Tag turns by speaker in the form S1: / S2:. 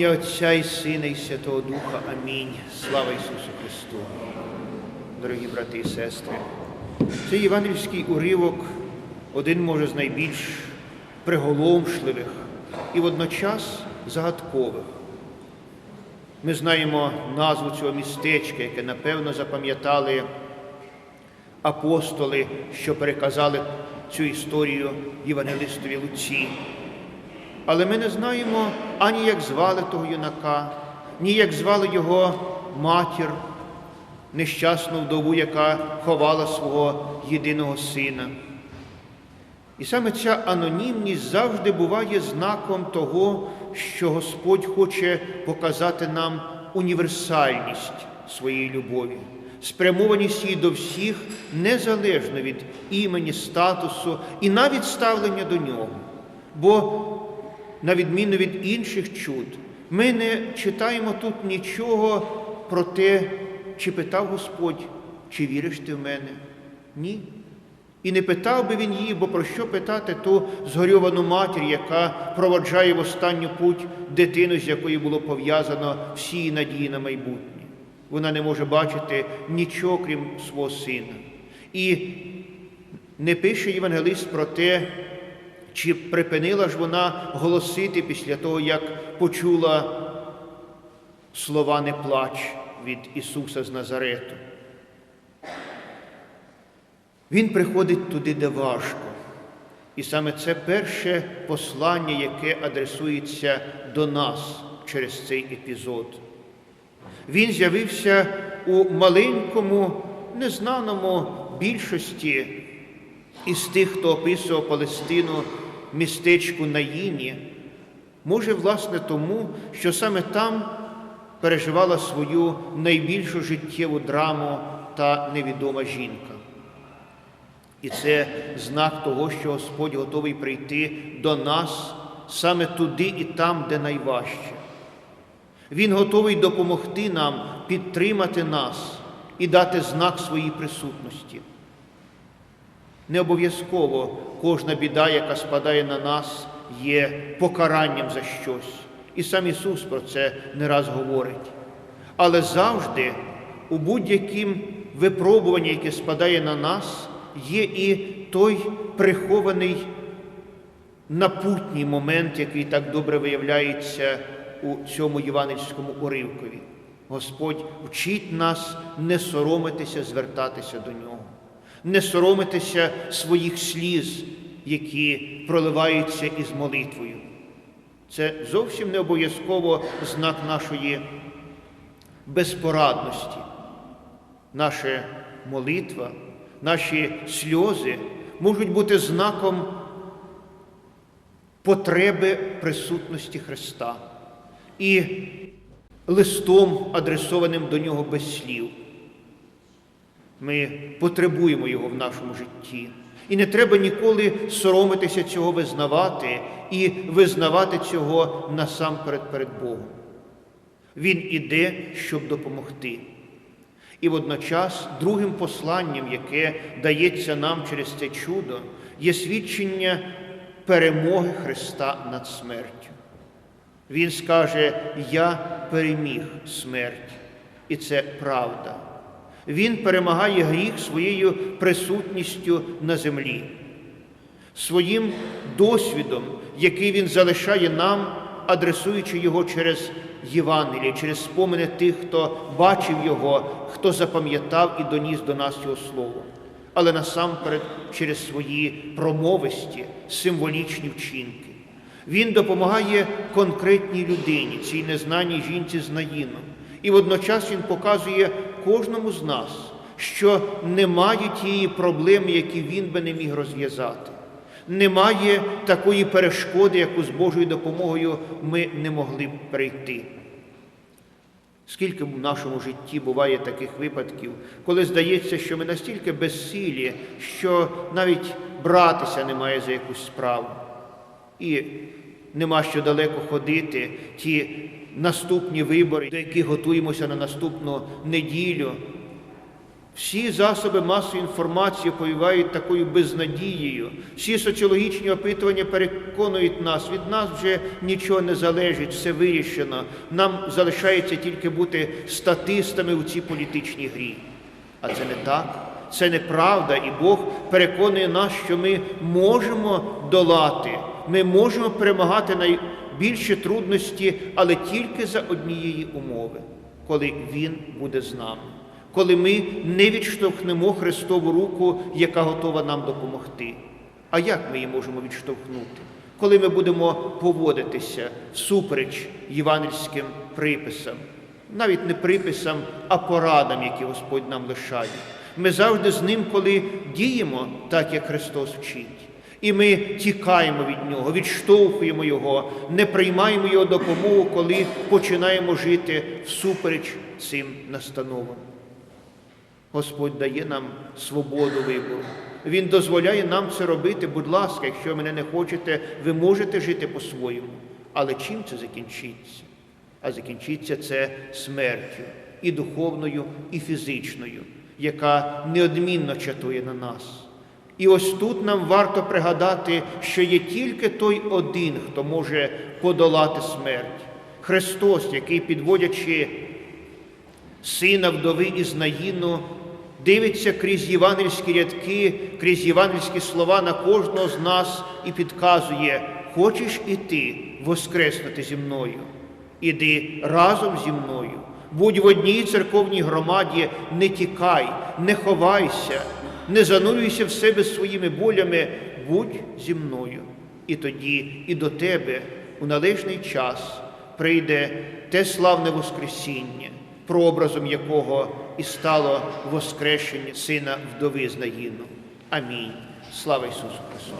S1: ім'я Отця і Сина і Святого Духа. Амінь. Слава Ісусу Христу. Дорогі брати і сестри, цей євангельський уривок один може з найбільш приголомшливих і водночас загадкових. Ми знаємо назву цього містечка, яке напевно запам'ятали апостоли, що переказали цю історію Євангелистові Луці. Але ми не знаємо ані як звали того юнака, ні як звали його матір, нещасну вдову, яка ховала свого єдиного сина. І саме ця анонімність завжди буває знаком того, що Господь хоче показати нам універсальність своєї любові, спрямованість її до всіх незалежно від імені, статусу і навіть ставлення до нього. Бо, на відміну від інших чуд, ми не читаємо тут нічого про те, чи питав Господь, чи віриш ти в мене? Ні. І не питав би він її, бо про що питати ту згорьовану матір, яка проводжає в останню путь дитину, з якою було пов'язано всі надії на майбутнє. Вона не може бачити нічого, крім свого сина. І не пише євангелист про те, чи припинила ж вона голосити після того, як почула слова не плач від Ісуса з Назарету. Він приходить туди, де важко. І саме це перше послання, яке адресується до нас через цей епізод. Він з'явився у маленькому, незнаному більшості із тих, хто описував Палестину містечку Наїні, може, власне, тому, що саме там переживала свою найбільшу життєву драму та невідома жінка. І це знак того, що Господь готовий прийти до нас саме туди і там, де найважче. Він готовий допомогти нам, підтримати нас і дати знак своїй присутності. Не обов'язково кожна біда, яка спадає на нас, є покаранням за щось. І сам Ісус про це не раз говорить. Але завжди у будь-яким випробуванні, яке спадає на нас, є і той прихований напутній момент, який так добре виявляється у цьому євангельському уривкові. Господь вчить нас не соромитися, звертатися до нього, не соромитися своїх сліз, які проливаються із молитвою. Це зовсім не обов'язково знак нашої безпорадності. Наша молитва, наші сльози можуть бути знаком потреби присутності Христа і листом, адресованим до Нього без слів. Ми потребуємо Його в нашому житті. І не треба ніколи соромитися цього визнавати і визнавати цього насамперед перед Богом. Він іде, щоб допомогти. І водночас другим посланням, яке дається нам через це чудо, є свідчення перемоги Христа над смертю. Він скаже, Я переміг смерть, і це правда. Він перемагає гріх своєю присутністю на землі, своїм досвідом, який він залишає нам, адресуючи його через Євангеліє, через спомини тих, хто бачив Його, хто запам'ятав і доніс до нас Його Слово, але насамперед через свої промовисті, символічні вчинки. Він допомагає конкретній людині, цій незнаній жінці з Наїном. І водночас Він показує кожному з нас, що немає тієї проблеми, які він би не міг розв'язати. Немає такої перешкоди, яку з Божою допомогою ми не могли б перейти. Скільки в нашому житті буває таких випадків, коли здається, що ми настільки безсилі, що навіть братися немає за якусь справу. І нема що далеко ходити, ті наступні вибори, до яких готуємося на наступну неділю. Всі засоби масової інформації повівають такою безнадією. Всі соціологічні опитування переконують нас, від нас вже нічого не залежить, все вирішено. Нам залишається тільки бути статистами у цій політичній грі. А це не так. Це неправда, і Бог переконує нас, що ми можемо долати, ми можемо перемагати найбільші трудності, але тільки за однієї умови, коли Він буде з нами, коли ми не відштовхнемо Христову руку, яка готова нам допомогти. А як ми її можемо відштовхнути? Коли ми будемо поводитися всупереч євангельським приписам, навіть не приписам, а порадам, які Господь нам лишає. Ми завжди з ним, коли діємо так, як Христос вчить. І ми тікаємо від Нього, відштовхуємо Його, не приймаємо Його допомогу, коли починаємо жити всупереч цим настановам. Господь дає нам свободу вибору. Він дозволяє нам це робити. Будь ласка, якщо мене не хочете, ви можете жити по-своєму. Але чим це закінчиться? А закінчиться це смертю і духовною, і фізичною, яка неодмінно чатує на нас. І ось тут нам варто пригадати, що є тільки той один, хто може подолати смерть. Христос, який, підводячи сина вдови із Наїну, дивиться крізь євангельські рядки, крізь євангельські слова на кожного з нас і підказує, хочеш і ти воскреснути зі мною. Іди разом зі мною. Будь в одній церковній громаді, не тікай, не ховайся, не занурюйся в себе своїми болями, будь зі мною. І тоді і до тебе у належний час прийде те славне Воскресіння, прообразом якого і стало Воскрешення Сина вдови з Наїну. Амінь. Слава Ісусу Христу!